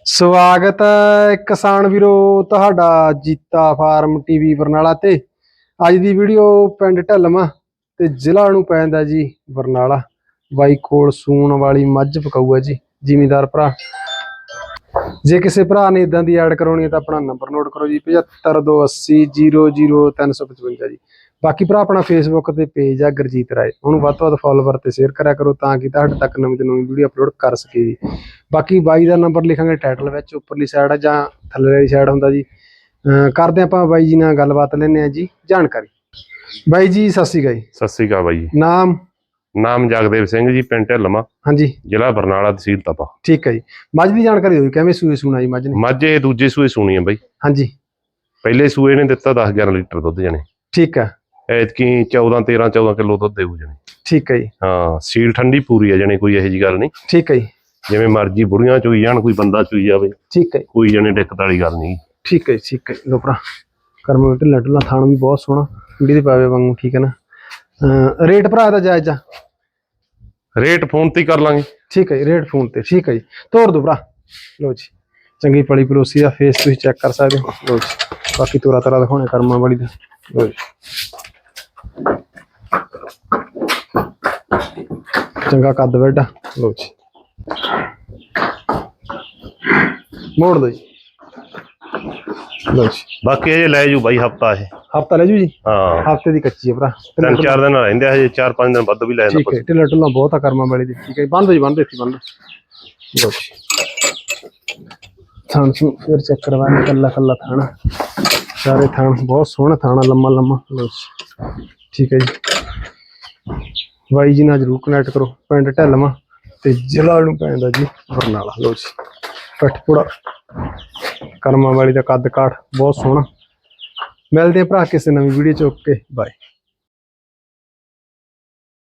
ਸਵਾਗਤ ਹੈ ਕਿਸਾਨ ਵੀਰੋ ਤੁਹਾਡਾ ਜੀਤਾ ਫਾਰਮ ਟੀਵੀ ਬਰਨਾਲਾ ਤੇ। ਅੱਜ ਦੀ ਵੀਡੀਓ ਪਿੰਡ ਢੱਲਮਾ ਤੇ ਜ਼ਿਲ੍ਹਾ ਨੂੰ ਪੈਂਦਾ ਜੀ ਬਰਨਾਲਾ। ਬਾਈ ਕੋਲ ਸੂਣ ਵਾਲੀ ਮੱਝ ਪਕਾਊ ਹੈ ਜੀ। ਜ਼ਿਮੀਦਾਰ ਭਰਾ। ਜੇ ਕਿਸੇ ਭਰਾ ਨੇ ਇਦਾਂ ਦੀ ਐਡ ਕਰਾਉਣੀ ਹੈ ਤਾਂ ਆਪਣਾ ਨੰਬਰ ਨੋਟ ਕਰੋ ਜੀ 7528000355 ਜੀ। ਬਾਕੀ ਭਰਾ ਆਪਣਾ ਫੇਸਬੁੱਕ ਤੇ ਪੇਜ ਆ ਗੁਰਜੀਤ ਰਾਏ। ਉਹਨੂੰ ਵੱਧ ਤੋਂ ਵੱਧ ਫਾਲੋਵਰ ਤੇ ਸ਼ੇਅਰ ਕਰਿਆ ਕਰੋ ਤਾਂ ਕਿ ਤੁਹਾਡੇ ਤੱਕ ਨਵੀਂ ਤੋਂ ਨਵੀਂ ਵੀਡੀਓ ਅਪਲੋਡ ਕਰ ਸਕੇ ਜੀ। ਬਾਕੀ ਬਾਈ ਦਾ ਨੰਬਰ ਲਿਖਾਂਗੇ ਟਾਈਟਲ ਵਿੱਚ ਉੱਪਰਲੀ ਸਾਈਡ ਜਾਂ ਥੱਲੇਲੀ ਸਾਈਡ ਹੁੰਦਾ ਜੀ। ਕਰਦੇ ਆਪਾਂ ਬਾਈ ਜੀ ਨਾਲ ਗੱਲਬਾਤ ਲੈਣੇ ਆ ਜੀ ਜਾਣਕਾਰੀ। ਬਾਈ ਜੀ ਸਤਿ ਸ਼੍ਰੀ ਅਕਾਲ ਜੀ। ਸਤਿ ਸ੍ਰੀ ਅਕਾਲ ਬਾਈ ਜੀ। ਨਾਮ? ਨਾਮ ਜਗਦੇਵ ਸਿੰਘ ਜੀ ਪਿੰਡ ਢਿੱਲਮਾ ਹਾਂਜੀ। ਜ਼ਿਲ੍ਹਾ ਬਰਨਾਲਾ ਤਹਿਸੀਲ ਤਪਾ। ਠੀਕ ਹੈ ਜੀ। ਮੱਝ ਦੀ ਜਾਣਕਾਰੀ ਦਿਓ ਕਿਵੇਂ ਸੂਏ ਸੂਣਾ ਜੀ ਮੱਝ ਨੇ? ਮੱਝ ਇਹ ਦੂਜੇ ਸੂਏ ਸੂਣੀ ਆ ਬਾਈ। ਹਾਂਜੀ। ਪਹਿਲੇ ਸੂਏ ਨੇ ਦਿੱਤਾ 10 11 ਲੀਟਰ ਦੁੱਧ ਜਣੇ। ਠੀਕ ਹੈ। ਐਤਕੀ 14 13 14 ਕਿਲੋ ਦੁੱਧ ਦੇਊ ਜਣੇ। ਠੀਕ ਹੈ ਜੀ। ਹਾਂ ਸੀਲ ਠੰਡੀ ਪੂਰੀ ਆ ਜਣੇ ਕੋਈ ਇਹੋ ਜੀ ਗੱਲ ਨਹੀਂ। ਠੀਕ ਹੈ ਜੀ। ਜਿਵੇਂ ਮਰਜ਼ੀ ਬੁੜੀਆਂ ਚੋਈ ਜਾਣ ਕੋਈ ਬੰਦਾ ਚੋਈ ਜਾਵੇ। ਠੀਕ ਹੈ ਕੋਈ ਜਣੇ ਦਿੱਕਤ ਵਾਲੀ ਗੱਲ ਨਹੀਂ। ਠੀਕ ਹੈ ਠੀਕ ਹੈ। ਲਓ ਭਰਾ ਕਰਮ ਢਿੱਲਾ ਢਿੱਲਾ ਥਾਣ ਵੀ ਬਹੁਤ ਸੋਹਣਾ। ਵੀਡੀਓ ਦੇ ਪਾਵੇ ਵਾਂਗੂ ਠੀਕ ਹੈ ਨਾ। ਰੇਟ ਭਰਾ ਦਾ ਜਾਇਜ਼ ਆ? ਰੇਟ ਫੋਨ ਤੇ ਹੀ ਕਰ ਲਾਂਗੇ। ਠੀਕ ਹੈ ਜੀ, ਰੇਟ ਫੋਨ ਤੇ, ਠੀਕ ਹੈ ਜੀ। ਤੋਰ ਦੋ ਭਰਾ। ਲਓ ਜੀ, ਚੰਗੀ ਪਲੀ ਪਲੋਸੀ ਦਾ ਫੇਸ ਤੁਸੀਂ ਚੈੱਕ ਕਰ ਸਕਦੇ ਹੋ। ਲਓ ਜੀ, ਬਾਕੀ ਤੋਰਾ ਤਰਾ ਦਿਖਾਉਣੇ, ਕਰਮਾਂ ਵਾਲੀ ਦਾ। ਲਓ ਜੀ। ਚੰਗਾ ਕੱਦ ਵੱਡਾ ਲਓ ਜੀ। ਮੋੜ ਦੋ ਜੀ। ਲਓ ਜੀ। ਬਾਕੀ ਇਹ ਲੈ ਜੂ ਬਾਈ ਹਫਤਾ ਇਹ। ਹਫਤਾ ਲੈ ਜੂ ਜੀ? ਹਾਂ। ਹਫ਼ਤੇ ਦੀ ਕੱਚੀ ਹੈ ਭਰਾ। ਤਿੰਨ ਚਾਰ ਦਿਨ ਰਹਿੰਦੇ ਹਜੇ ਚਾਰ ਪੰਜ ਦਿਨ ਵੱਧ ਵੀ ਲੈ ਜਾਂਦਾ ਠੀਕ ਹੈ ਢਿੱਲਾ ਢਿੱਲਾ ਬਹੁਤ ਆ ਕਰਮਾਂ ਵਾਲੀ ਦੀ। ਠੀਕ ਹੈ ਬੰਦ ਜੀ ਬੰਦ ਇੱਥੇ ਬੰਦ। ਲਓ ਜੀ। ਥਾਣ ਨੂੰ ਫਿਰ ਚੈੱਕ ਕਰਵਾਇਆ ਕੱਲਾ ਕੱਲਾ ਥਾਣਾ ਸਾਰੇ ਥਾਣ ਬਹੁਤ ਸੋਹਣਾ ਥਾਣਾ ਲੰਮਾ ਲੰਮਾ। ਲਓ ਜੀ। ਠੀਕ ਹੈ ਜੀ। ਬਾਈ ਜੀ ਨਾਲ ਜਰੂਰ ਕਨੈਕਟ ਕਰੋ ਪਿੰਡ ਢੱਲਵਾਂ ਤੇ ਜ਼ਿਲ੍ਹਾ ਨੂੰ ਪੈਂਦਾ ਜੀ ਬਰਨਾਲਾ। ਲਓ ਜੀ। ਪਟਪੁੜਾ ਕਰਮਾਂ ਵਾਲੀ ਦਾ ਕੱਦ ਕਾਠ ਬਹੁਤ ਸੋਹਣਾ। ਮਿਲਦੇ ਆ ਭਰਾ ਕਿਸੇ ਨਵੀਂ ਵੀਡੀਓ ਚ। Okay bye